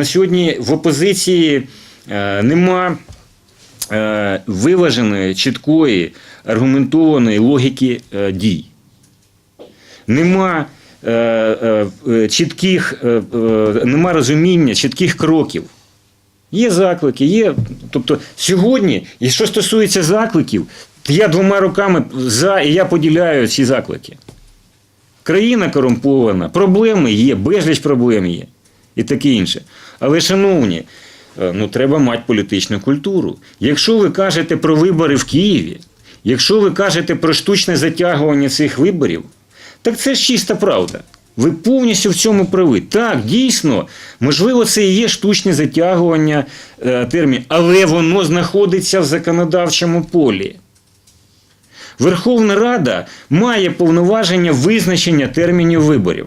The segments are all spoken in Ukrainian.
на сьогодні в опозиції е, нема е, виваженої, чіткої, аргументованої логіки е, дій. Нема чітких, нема розуміння чітких кроків. Є заклики, є. Тобто сьогодні, і що стосується закликів, то я двома руками за і я поділяю ці заклики. Країна корумпована, проблеми є, безліч проблем є і таке інше. Але, шановні, е, ну треба мати політичну культуру. Якщо ви кажете про вибори в Києві, якщо ви кажете про штучне затягування цих виборів, так це ж чиста правда. Ви повністю в цьому праві. Так, дійсно, можливо, це і є штучне затягування е, термінів, але воно знаходиться в законодавчому полі. Верховна Рада має повноваження визначення термінів виборів.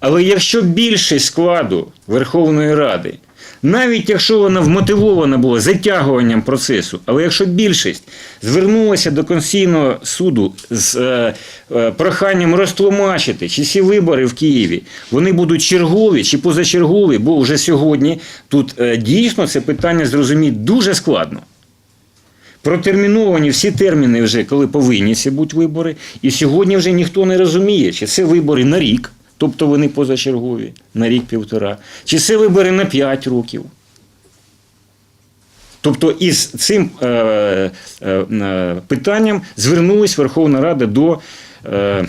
Але якщо більшість складу Верховної Ради, навіть якщо вона вмотивована була затягуванням процесу, але якщо більшість звернулася до Конституційного суду з е, е, проханням розтлумачити, чи ці вибори в Києві вони будуть чергові чи позачергові, бо вже сьогодні тут е, дійсно це питання зрозуміти дуже складно. Протерміновані всі терміни вже, коли повинні бути вибори. І сьогодні вже ніхто не розуміє, чи це вибори на рік, тобто вони позачергові, на рік-півтора, чи це вибори на 5 років. Тобто із цим е, е, е, питанням звернулась Верховна Рада до е,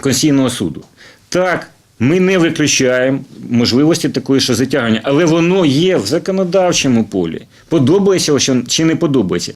Конституційного суду. Так, ми не виключаємо можливості такої, що затягування, але воно є в законодавчому полі. Подобається чи не подобається.